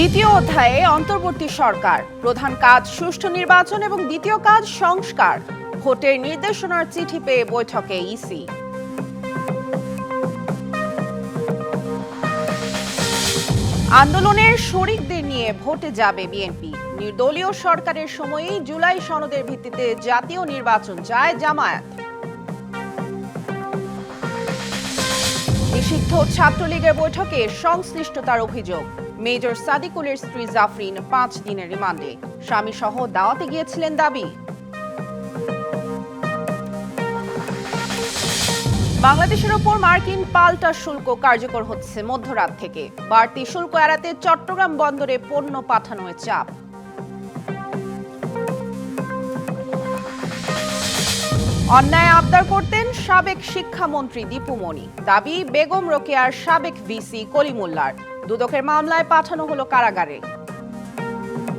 দ্বিতীয় অধ্যায়ে অন্তর্বর্তী সরকার। প্রধান কাজ সুষ্ঠু নির্বাচন এবং দ্বিতীয় কাজ সংস্কার। ভোটের নির্দেশনার চিঠি পেয়ে বৈঠকে ইসি। আন্দোলনের শরিকদের নিয়ে ভোটে যাবে বিএনপি। নির্দলীয় সরকারের সময়েই জুলাই সনদের ভিত্তিতে জাতীয় নির্বাচন চায় জামায়াত। নিষিদ্ধ ছাত্রলীগের বৈঠকে সংশ্লিষ্টতার অভিযোগ। মেজর সাদিকুলের স্ত্রী জাফরিন পাঁচ দিনের রিমান্ডে। স্বামী সহ দাওয়াতে গিয়েছিলেন দাবি। বাংলাদেশের ওপর মার্কিন পাল্টা শুল্ক কার্যকর হচ্ছে মধ্যরাত থেকে। বাড়তি শুল্ক এড়াতে চট্টগ্রাম বন্দরে পণ্য পাঠানোয় চাপ। অন্যায় আবদার করতেন সাবেক শিক্ষামন্ত্রী দীপুমণি দাবি, বেগম রোকেয়ার সাবেক ভিসি কলিমুল্লার। দুদকের মামলায় পাঠানো হলো কারাগারে।